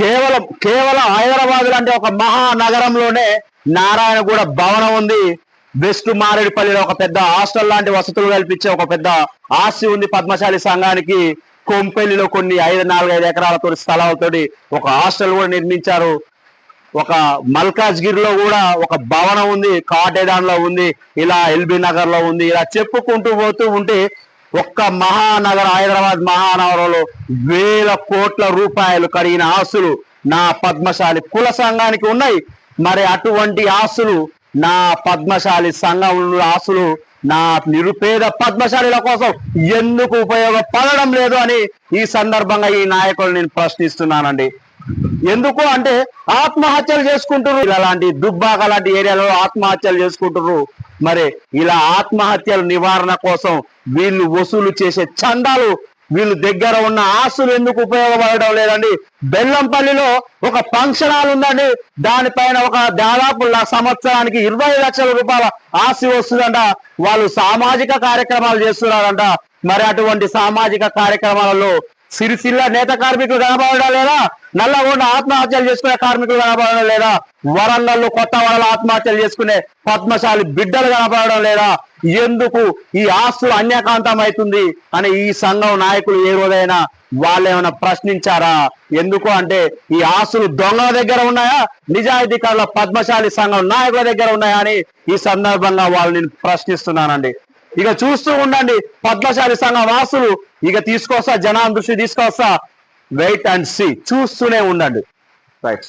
కేవలం కేవలం హైదరాబాద్ లాంటి ఒక మహానగరంలోనే నారాయణగూడ భవనం ఉంది. వెస్ట్ మారేడుపల్లిలో ఒక పెద్ద హాస్టల్ లాంటి వసతులు కల్పించే ఒక పెద్ద ఆస్తి ఉంది పద్మశాలి సంఘానికి. కొంపెల్లిలో కొన్ని ఐదు నాలుగైదు ఎకరాలతో స్థలాలతోటి ఒక హాస్టల్ కూడా నిర్మించారు. ఒక మల్కాజ్గిరిలో కూడా ఒక భవనం ఉంది కాటేదాన్లో ఉంది ఇలా ఎల్బీ నగర్లో ఉంది ఇలా చెప్పుకుంటూ పోతూ ఉంటే ఒక్క మహానగర హైదరాబాద్ మహానగరంలో వేల కోట్ల రూపాయలు కడిగిన ఆస్తులు నా పద్మశాలి కుల సంఘానికి ఉన్నాయి. మరి అటువంటి ఆస్తులు నా పద్మశాలి సంఘం ఆస్తులు నా నిరుపేద పద్మశాలిల కోసం ఎందుకు ఉపయోగపడడం లేదు అని ఈ సందర్భంగా ఈ నాయకులు నేను ప్రశ్నిస్తున్నానండి. ఎందుకు అంటే ఆత్మహత్యలు చేసుకుంటారు ఇలాంటి దుబ్బాక లాంటి ఏరియాలో ఆత్మహత్యలు చేసుకుంటారు మరి ఇలా ఆత్మహత్యల నివారణ కోసం వీళ్ళు వసూలు చేసే చందాలు వీళ్ళు దగ్గర ఉన్న ఆస్తులు ఎందుకు ఉపయోగపడడం లేదండి? బెల్లంపల్లిలో ఒక ఫంక్షన్ హాల్ ఉందండి. దానిపైన ఒక దాదాపు సంవత్సరానికి ఇరవై లక్షల రూపాయల ఆస్తి వస్తుందంట. వాళ్ళు సామాజిక కార్యక్రమాలు చేస్తున్నారంట. మరి అటువంటి సామాజిక కార్యక్రమాలలో సిరిసిల్ల నేత కార్మికులు కనబడడం లేదా? నల్లగొండ ఆత్మహత్యలు చేసుకునే కార్మికులు కనబడడం లేదా? వరంగల్లో కొత్త వరల ఆత్మహత్యలు చేసుకునే పద్మశాలి బిడ్డలు కనబడడం లేదా? ఎందుకు ఈ ఆస్తులు అన్యకాంతం అవుతుంది అని ఈ సంఘం నాయకులు ఏ రోజైనా వాళ్ళు ఏమైనా ప్రశ్నించారా? ఎందుకు అంటే ఈ ఆస్తులు దొంగల దగ్గర ఉన్నాయా? నిజాయితీకారుల పద్మశాలి సంఘం నాయకుల దగ్గర ఉన్నాయా అని ఈ సందర్భంగా వాళ్ళు నేను ప్రశ్నిస్తున్నానండి. ఇక చూస్తూ ఉండండి పద్మశాలి సంఘం ఆస్తులు ఇక తీసుకొస్తా జనాన్ని దృష్టి తీసుకొస్తా. వెయిట్ అండ్ సీ చూస్తూనే ఉండండి. రైట్